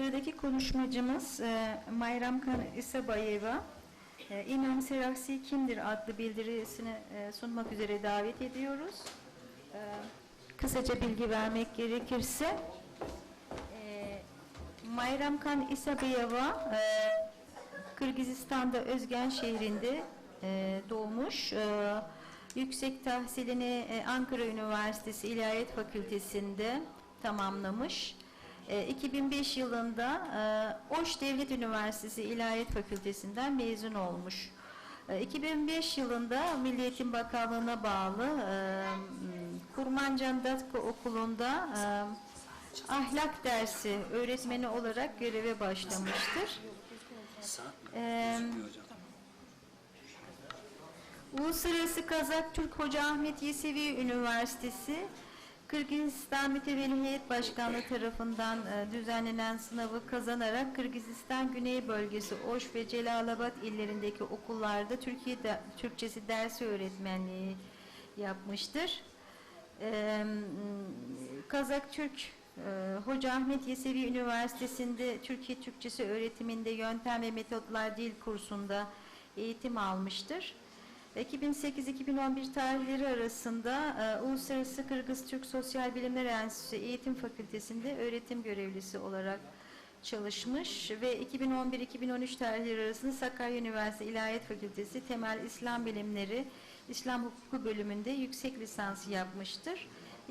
Sıradaki konuşmacımız e, Mayram Kan İsabayeva. E, İmam Seraksi kimdir adlı bildirisini e, sunmak üzere davet ediyoruz. E, kısaca bilgi vermek gerekirse e, Mayram Kan İsabayeva e, Kırgızistan'da Özgen şehrinde e, doğmuş. E, yüksek tahsilini e, Ankara Üniversitesi İlahiyat Fakültesi'nde tamamlamış. E, 2005 yılında e, Oş Devlet Üniversitesi İlahiyat Fakültesinden mezun olmuş. E, 2005 yılında Milli Eğitim Bakanlığı'na bağlı e, Kurmancan Datko Okulu'nda e, ahlak dersi öğretmeni olarak göreve başlamıştır. Ee, Uluslararası Kazak Türk Hoca Ahmet Yesevi Üniversitesi Kırgızistan Mütevelli Başkanlığı tarafından e, düzenlenen sınavı kazanarak Kırgızistan Güney Bölgesi Oş ve Celalabad illerindeki okullarda Türkiye de, Türkçesi dersi öğretmenliği yapmıştır. Ee, Kazak Türk e, Hoca Ahmet Yesevi Üniversitesi'nde Türkiye Türkçesi öğretiminde yöntem ve metotlar dil kursunda eğitim almıştır. 2008-2011 tarihleri arasında e, Uluslararası Kırgız Türk Sosyal Bilimler Enstitüsü Eğitim Fakültesi'nde öğretim görevlisi olarak çalışmış ve 2011-2013 tarihleri arasında Sakarya Üniversitesi İlahiyat Fakültesi Temel İslam Bilimleri İslam Hukuku bölümünde yüksek lisansı yapmıştır.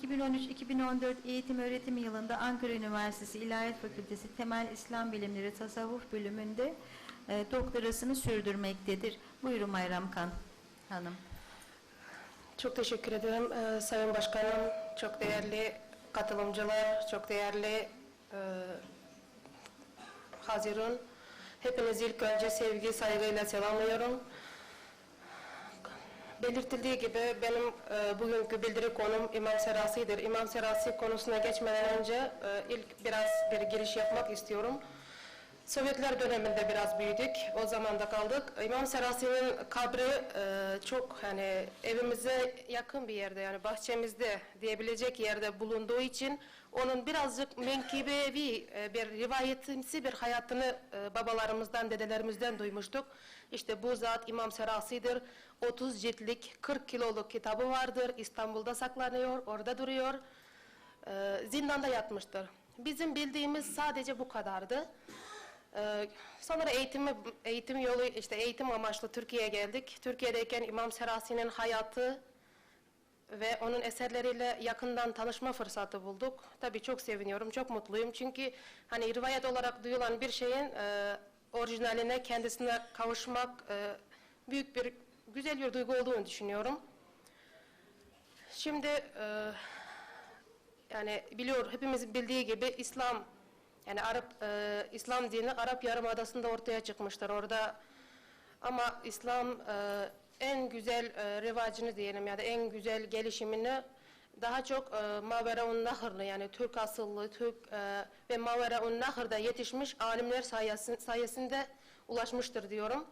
2013-2014 eğitim öğretim yılında Ankara Üniversitesi İlahiyat Fakültesi Temel İslam Bilimleri Tasavvuf bölümünde e, doktorasını sürdürmektedir. Buyurun Mayram Kan Hanım. Çok teşekkür ederim Ee, Sayın Başkanım, çok değerli katılımcılar, çok değerli e, Hazirun. Hepinizi ilk önce sevgi, saygıyla selamlıyorum. Belirtildiği gibi benim e, bugünkü bildiri konum İmam Serasi'dir. İmam Serasi konusuna geçmeden önce e, ilk biraz bir giriş yapmak istiyorum. Sovyetler döneminde biraz büyüdük. O zaman da kaldık. İmam Serasi'nin kabri e, çok hani evimize yakın bir yerde yani bahçemizde diyebilecek yerde bulunduğu için onun birazcık menkibevi e, bir rivayetimsi bir hayatını e, babalarımızdan, dedelerimizden duymuştuk. İşte bu zat İmam Serasi'dir. 30 ciltlik 40 kiloluk kitabı vardır. İstanbul'da saklanıyor, orada duruyor. E, zindanda yatmıştır. Bizim bildiğimiz sadece bu kadardı. Ee, sonra eğitimi, eğitim yolu, işte eğitim amaçlı Türkiye'ye geldik. Türkiye'deyken İmam Serasi'nin hayatı ve onun eserleriyle yakından tanışma fırsatı bulduk. Tabii çok seviniyorum, çok mutluyum. Çünkü hani rivayet olarak duyulan bir şeyin e, orijinaline, kendisine kavuşmak e, büyük bir, güzel bir duygu olduğunu düşünüyorum. Şimdi e, yani biliyor, hepimizin bildiği gibi İslam yani Arap e, İslam dini Arap Yarımadası'nda ortaya çıkmıştır. Orada ama İslam e, en güzel e, rivacını diyelim ya da en güzel gelişimini daha çok e, Maveraun Nahırlı yani Türk asıllı Türk e, ve Maveraun Nahır'da yetişmiş alimler sayesinde, sayesinde ulaşmıştır diyorum.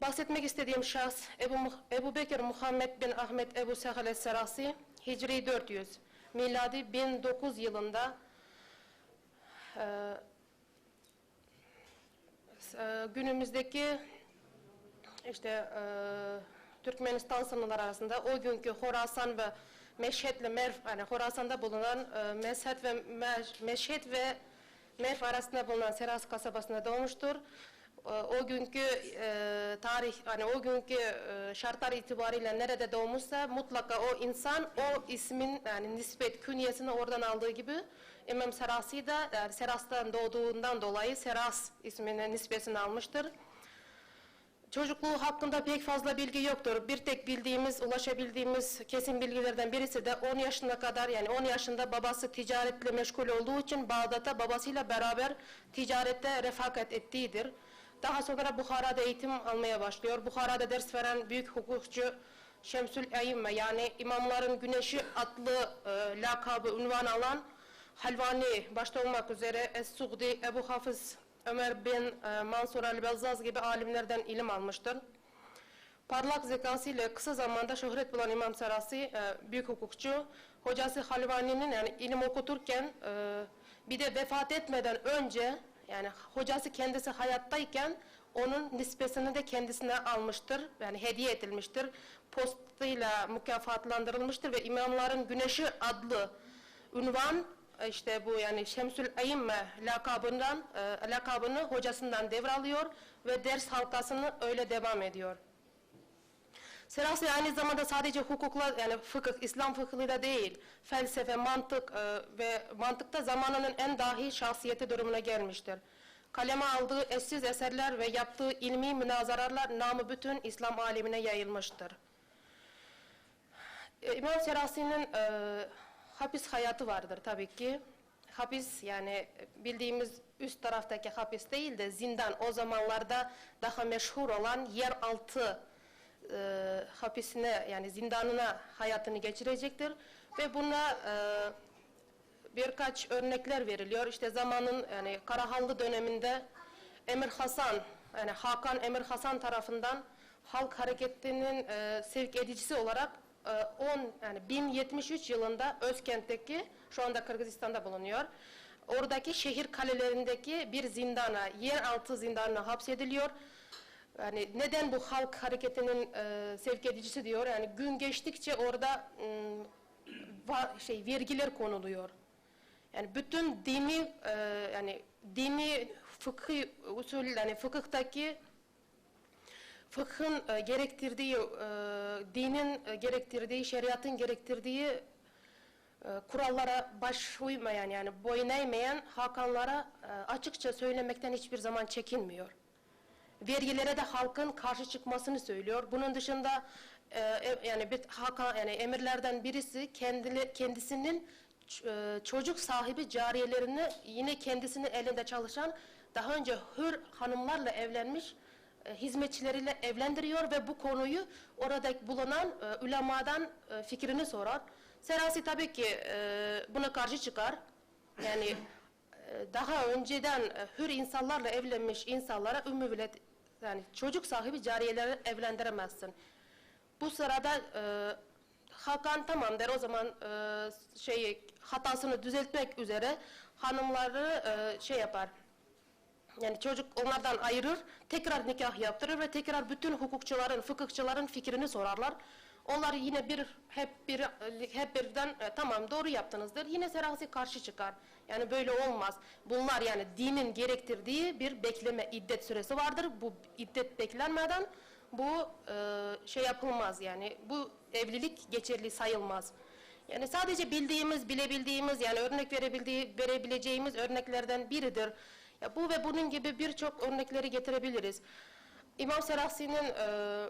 Bahsetmek istediğim şahs Ebu, Ebu Bekir Muhammed bin Ahmet Ebu Sehel Es-Serasi Hicri 400 miladi 1009 yılında e, günümüzdeki işte e, Türkmenistan sınırları arasında o günkü Horasan ve Meşhed ile Merv yani Horasan'da bulunan e, ve Meş- Meşhed ve Merv arasında bulunan Seras kasabasında doğmuştur. E, o günkü e, tarih hani o günkü e, şartlar itibariyle nerede doğmuşsa mutlaka o insan o ismin yani nispet künyesini oradan aldığı gibi İmam Serasi de yani Seras'tan doğduğundan dolayı Seras isminin nispesini almıştır. Çocukluğu hakkında pek fazla bilgi yoktur. Bir tek bildiğimiz, ulaşabildiğimiz kesin bilgilerden birisi de 10 yaşına kadar yani 10 yaşında babası ticaretle meşgul olduğu için Bağdat'a babasıyla beraber ticarette refakat ettiğidir. Daha sonra Buhara'da eğitim almaya başlıyor. Buhara'da ders veren büyük hukukçu Şemsül Eyyime yani imamların güneşi adlı e, lakabı, unvan alan Halvani başta olmak üzere Es-Sugdi, Ebu Hafız, Ömer bin e, Mansur el-Bezzaz gibi alimlerden ilim almıştır. Parlak zekasıyla kısa zamanda şöhret bulan İmam Serasi, e, büyük hukukçu, hocası Halvani'nin yani ilim okuturken e, Bir de vefat etmeden önce yani hocası kendisi hayattayken onun nispesini de kendisine almıştır. Yani hediye edilmiştir. Postuyla mükafatlandırılmıştır ve İmamların Güneşi adlı ünvan e, işte bu yani Şemsül Eyyimme lakabından e, lakabını hocasından devralıyor ve ders halkasını öyle devam ediyor. Serasi aynı zamanda sadece hukukla yani fıkıh, İslam fıkhıyla değil, felsefe, mantık e, ve mantıkta zamanının en dahi şahsiyeti durumuna gelmiştir. Kaleme aldığı eşsiz eserler ve yaptığı ilmi münazaralar namı bütün İslam alemine yayılmıştır. E, İmam Serasi'nin e, hapis hayatı vardır tabii ki. Hapis yani bildiğimiz üst taraftaki hapis değil de zindan o zamanlarda daha meşhur olan yeraltı e, hapisine yani zindanına hayatını geçirecektir ve buna e, birkaç örnekler veriliyor. İşte zamanın yani Karahanlı döneminde Emir Hasan yani Hakan Emir Hasan tarafından halk hareketinin e, sevk edicisi olarak e, 10 yani 1073 yılında Özkent'teki şu anda Kırgızistan'da bulunuyor. Oradaki şehir kalelerindeki bir zindana, yeraltı zindanına hapsediliyor. Yani neden bu halk hareketinin e, sevk edicisi diyor? Yani gün geçtikçe orada va- şey vergiler konuluyor. Yani bütün dini e, yani dini fıkıh usul yani fıkıhtaki fıkhın e, gerektirdiği e, dinin e, gerektirdiği şeriatın gerektirdiği e, kurallara baş uymayan yani boyun eğmeyen hakanlara e, açıkça söylemekten hiçbir zaman çekinmiyor vergilere de halkın karşı çıkmasını söylüyor. Bunun dışında e, e, yani bir hakan yani emirlerden birisi kendili, kendisinin e, çocuk sahibi cariyelerini yine kendisinin elinde çalışan daha önce hür hanımlarla evlenmiş e, hizmetçileriyle evlendiriyor ve bu konuyu orada bulunan e, ulemadan e, fikrini sorar. Serasi tabii ki e, buna karşı çıkar. Yani e, daha önceden e, hür insanlarla evlenmiş insanlara ümmü yani çocuk sahibi cariyeleri evlendiremezsin. Bu sırada e, Hakan tamam der o zaman e, şey hatasını düzeltmek üzere hanımları e, şey yapar. Yani çocuk onlardan ayırır, tekrar nikah yaptırır ve tekrar bütün hukukçuların, fıkıhçıların fikrini sorarlar. Onlar yine bir hep bir hep birden e, tamam doğru yaptınızdır. Yine serasi karşı çıkar. Yani böyle olmaz. Bunlar yani dinin gerektirdiği bir bekleme iddet süresi vardır. Bu iddet beklenmeden bu e, şey yapılmaz yani bu evlilik geçerli sayılmaz. Yani sadece bildiğimiz, bilebildiğimiz yani örnek verebildiği, verebileceğimiz örneklerden biridir. Ya bu ve bunun gibi birçok örnekleri getirebiliriz. İmam Serasi'nin e,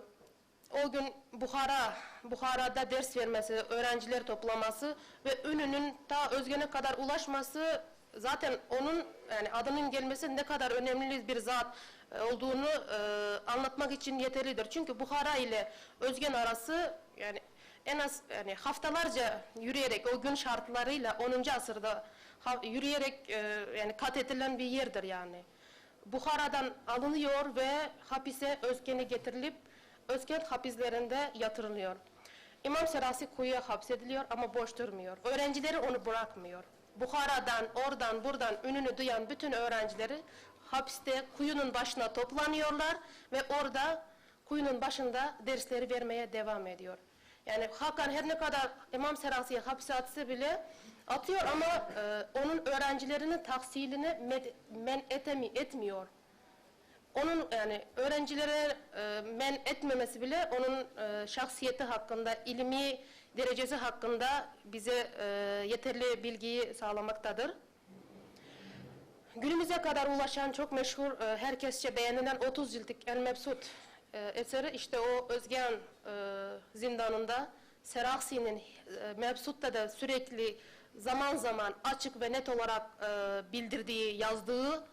o gün Buhara, Buhara'da ders vermesi, öğrenciler toplaması ve ününün ta Özgen'e kadar ulaşması zaten onun yani adının gelmesi ne kadar önemli bir zat e, olduğunu e, anlatmak için yeterlidir. Çünkü Buhara ile Özgen arası yani en az yani haftalarca yürüyerek o gün şartlarıyla 10. asırda yürüyerek e, yani kat edilen bir yerdir yani. Buhara'dan alınıyor ve hapise Özgen'e getirilip Özkent hapislerinde yatırılıyor. İmam Serasi kuyuya hapsediliyor ama boş durmuyor. Öğrencileri onu bırakmıyor. Buhara'dan, oradan, buradan ününü duyan bütün öğrencileri hapiste kuyunun başına toplanıyorlar ve orada kuyunun başında dersleri vermeye devam ediyor. Yani Hakan her ne kadar İmam Serasi'yi hapse atsa bile atıyor ama e, onun öğrencilerinin tahsilini men etemi, etmiyor onun yani öğrencilere e, men etmemesi bile onun e, şahsiyeti hakkında, ilmi derecesi hakkında bize e, yeterli bilgiyi sağlamaktadır. Günümüze kadar ulaşan çok meşhur, e, herkesçe beğenilen 30 ciltlik El Mebsut e, eseri işte o Özgen e, zindanında Seraksi'nin e, Mebsut'ta da sürekli zaman zaman açık ve net olarak e, bildirdiği, yazdığı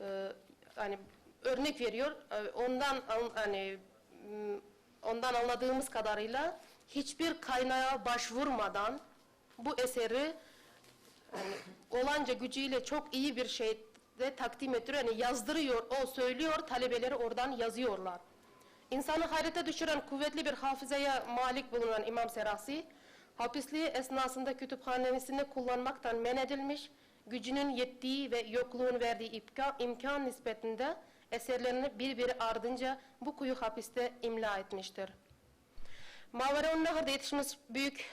e, hani örnek veriyor. E, Ondan an- hani ondan anladığımız kadarıyla hiçbir kaynağa başvurmadan bu eseri yani olanca gücüyle çok iyi bir şeyde takdim ettiriyor. Yani yazdırıyor, o söylüyor, talebeleri oradan yazıyorlar. İnsanı hayrete düşüren kuvvetli bir hafızaya malik bulunan İmam Serasi, hapisliği esnasında kütüphanesini kullanmaktan men edilmiş, gücünün yettiği ve yokluğun verdiği imkan, imkan nispetinde eserlerini birbiri ardınca bu kuyu hapiste imla etmiştir. Maveraun Nehir'de yetişmiş büyük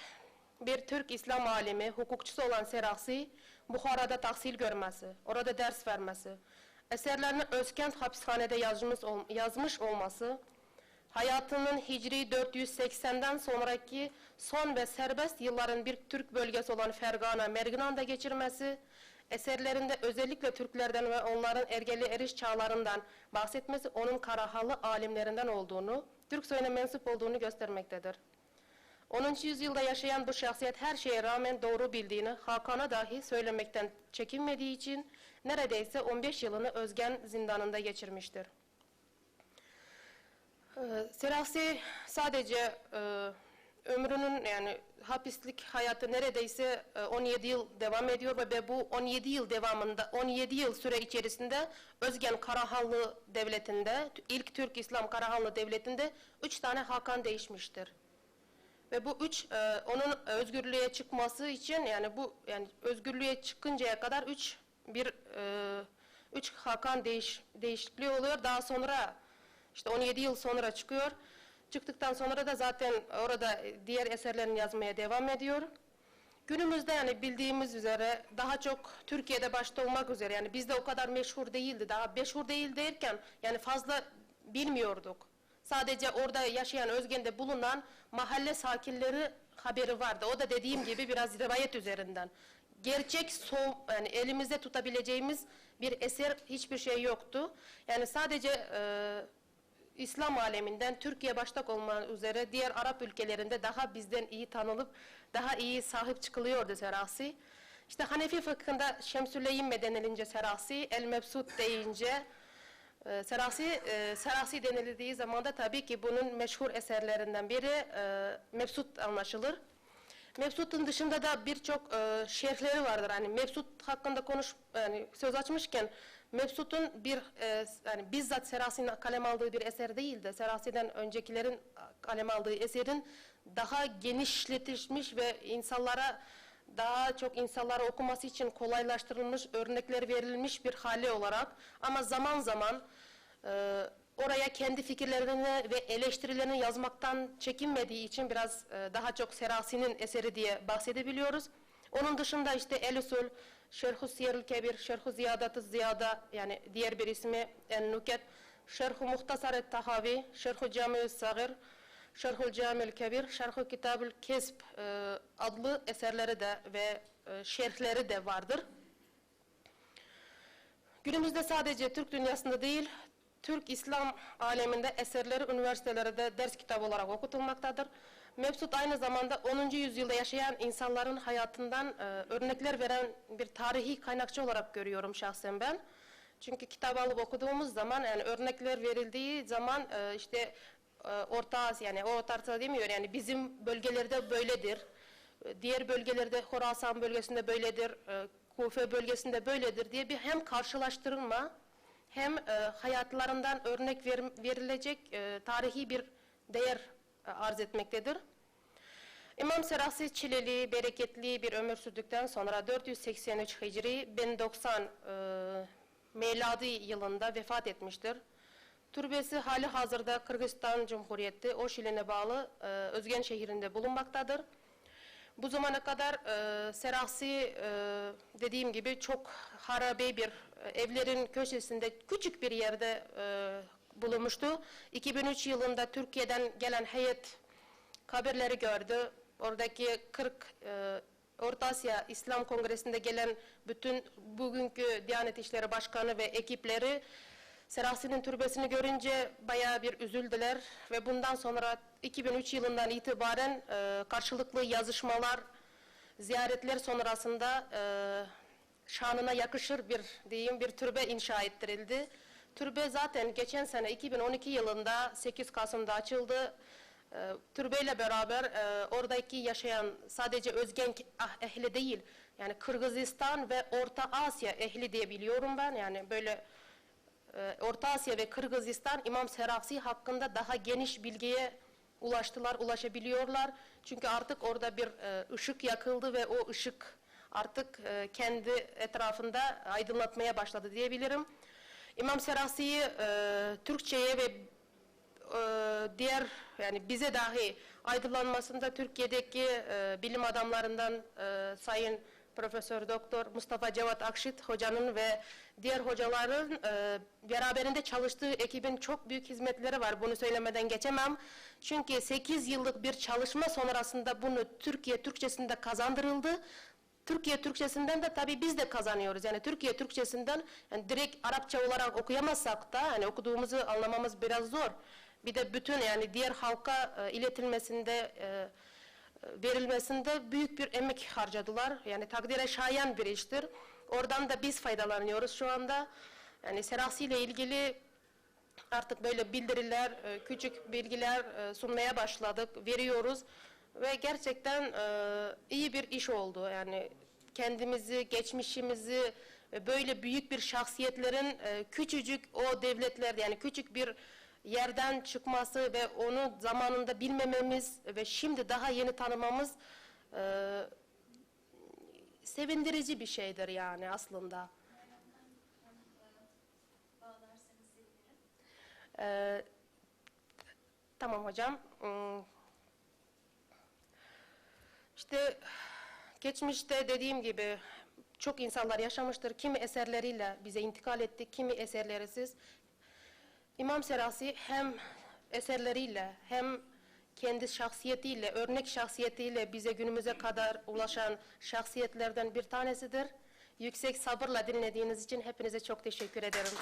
bir Türk İslam alimi, hukukçusu olan Serasi, Buhara'da tahsil görmesi, orada ders vermesi, eserlerini Özkent hapishanede yazmış, ol- yazmış olması, hayatının Hicri 480'den sonraki son ve serbest yılların bir Türk bölgesi olan Fergana, Merginan'da geçirmesi, eserlerinde özellikle Türklerden ve onların ergeli eriş çağlarından bahsetmesi onun Karahanlı alimlerinden olduğunu, Türk soyuna mensup olduğunu göstermektedir. 10. yüzyılda yaşayan bu şahsiyet her şeye rağmen doğru bildiğini Hakan'a dahi söylemekten çekinmediği için neredeyse 15 yılını Özgen zindanında geçirmiştir. Ee, Serasi sadece e, ömrünün yani hapislik hayatı neredeyse e, 17 yıl devam ediyor ve bu 17 yıl devamında 17 yıl süre içerisinde Özgen Karahanlı Devleti'nde ilk Türk İslam Karahanlı Devleti'nde üç tane hakan değişmiştir. Ve bu üç e, onun özgürlüğe çıkması için yani bu yani özgürlüğe çıkıncaya kadar üç bir e, üç hakan değiş, değişikliği oluyor. Daha sonra işte 17 yıl sonra çıkıyor. Çıktıktan sonra da zaten orada diğer eserlerini yazmaya devam ediyor. Günümüzde yani bildiğimiz üzere daha çok Türkiye'de başta olmak üzere yani bizde o kadar meşhur değildi. Daha meşhur değil derken yani fazla bilmiyorduk. Sadece orada yaşayan Özgen'de bulunan mahalle sakinleri haberi vardı. O da dediğim gibi biraz rivayet üzerinden. Gerçek so yani elimizde tutabileceğimiz bir eser hiçbir şey yoktu. Yani sadece e, İslam aleminden Türkiye başta olmak üzere diğer Arap ülkelerinde daha bizden iyi tanınıp daha iyi sahip çıkılıyordu Serasi. İşte Hanefi fıkhında Şemsüleyyimme denilince Serasi, El Mebsut deyince e, Serasi, e, Serasi denildiği zaman da tabii ki bunun meşhur eserlerinden biri e, Mebsut anlaşılır. Mebsut'un dışında da birçok e, şerhleri vardır. Hani Mebsut hakkında konuş yani söz açmışken Mebsut'un bir e, yani bizzat Serasi'nin kalem aldığı bir eser değil de Serasi'den öncekilerin kalem aldığı eserin daha genişletilmiş ve insanlara daha çok insanlara okuması için kolaylaştırılmış, örnekler verilmiş bir hali olarak ama zaman zaman e, oraya kendi fikirlerini ve eleştirilerini yazmaktan çekinmediği için biraz e, daha çok Serasi'nin eseri diye bahsedebiliyoruz. Onun dışında işte El Usul, Şerhu Siyerül Kebir, Şerhu Ziyadat-ı Ziyada yani diğer bir ismi En Nuket, Şerhu Muhtasar Tahavi, Şerhu Cami-ü Sagir, Şerhul Camil Kebir, Şerhu Kitabül Kesb e, adlı eserleri de ve e, şerhleri de vardır. Günümüzde sadece Türk dünyasında değil, Türk İslam aleminde eserleri üniversitelerde ders kitabı olarak okutulmaktadır. Mebsut aynı zamanda 10. yüzyılda yaşayan insanların hayatından e, örnekler veren bir tarihi kaynakçı olarak görüyorum şahsen ben. Çünkü kitap alıp okuduğumuz zaman yani örnekler verildiği zaman e, işte e, Orta Asya yani Orta Asya demiyor yani bizim bölgelerde böyledir. E, Diğer bölgelerde Horasan bölgesinde böyledir. e, Kufe bölgesinde böyledir diye bir hem karşılaştırılma hem e, hayatlarından örnek ver- verilecek e, tarihi bir değer arz etmektedir. İmam Serasi çileli, bereketli bir ömür sürdükten sonra 483 Hicri 1090 e, miladi yılında vefat etmiştir. Türbesi hali hazırda Kırgızistan Cumhuriyeti Oşilin'e bağlı e, Özgen şehrinde bulunmaktadır. Bu zamana kadar e, Serasi e, dediğim gibi çok harabe bir e, evlerin köşesinde küçük bir yerde e, bulunmuştu. 2003 yılında Türkiye'den gelen heyet kabirleri gördü. Oradaki 40 e, Orta Asya İslam Kongresi'nde gelen bütün bugünkü Diyanet İşleri Başkanı ve ekipleri Serasi'nin türbesini görünce bayağı bir üzüldüler ve bundan sonra 2003 yılından itibaren e, karşılıklı yazışmalar, ziyaretler sonrasında e, şanına yakışır bir diyeyim bir türbe inşa ettirildi. Türbe zaten geçen sene 2012 yılında 8 Kasım'da açıldı. E, türbeyle beraber e, oradaki yaşayan sadece Özgen ah, ehli değil yani Kırgızistan ve Orta Asya ehli diye biliyorum ben yani böyle e, Orta Asya ve Kırgızistan İmam Serasi hakkında daha geniş bilgiye ulaştılar, ulaşabiliyorlar. Çünkü artık orada bir e, ışık yakıldı ve o ışık artık kendi etrafında aydınlatmaya başladı diyebilirim. İmam Serasi'yi e, Türkçe'ye ve e, diğer yani bize dahi aydınlanmasında Türkiye'deki e, bilim adamlarından e, Sayın Profesör Doktor Mustafa Cevat Akşit hocanın ve diğer hocaların e, beraberinde çalıştığı ekibin çok büyük hizmetleri var. Bunu söylemeden geçemem. Çünkü 8 yıllık bir çalışma sonrasında bunu Türkiye Türkçesinde kazandırıldı. Türkiye Türkçesinden de tabii biz de kazanıyoruz. Yani Türkiye Türkçesinden yani direkt Arapça olarak okuyamazsak da hani okuduğumuzu anlamamız biraz zor. Bir de bütün yani diğer halka e, iletilmesinde e, e, verilmesinde büyük bir emek harcadılar. Yani takdire şayan bir iştir. Oradan da biz faydalanıyoruz şu anda. Yani Serasi ile ilgili artık böyle bildiriler, e, küçük bilgiler e, sunmaya başladık, veriyoruz ve gerçekten e, iyi bir iş oldu. Yani kendimizi, geçmişimizi ve böyle büyük bir şahsiyetlerin e, küçücük o devletlerde yani küçük bir yerden çıkması ve onu zamanında bilmememiz ve şimdi daha yeni tanımamız e, sevindirici bir şeydir yani aslında. Ee, tamam hocam. Hmm. İşte geçmişte dediğim gibi çok insanlar yaşamıştır. Kimi eserleriyle bize intikal etti, kimi eserlerisiz. İmam Serasi hem eserleriyle hem kendi şahsiyetiyle, örnek şahsiyetiyle bize günümüze kadar ulaşan şahsiyetlerden bir tanesidir. Yüksek sabırla dinlediğiniz için hepinize çok teşekkür ederim.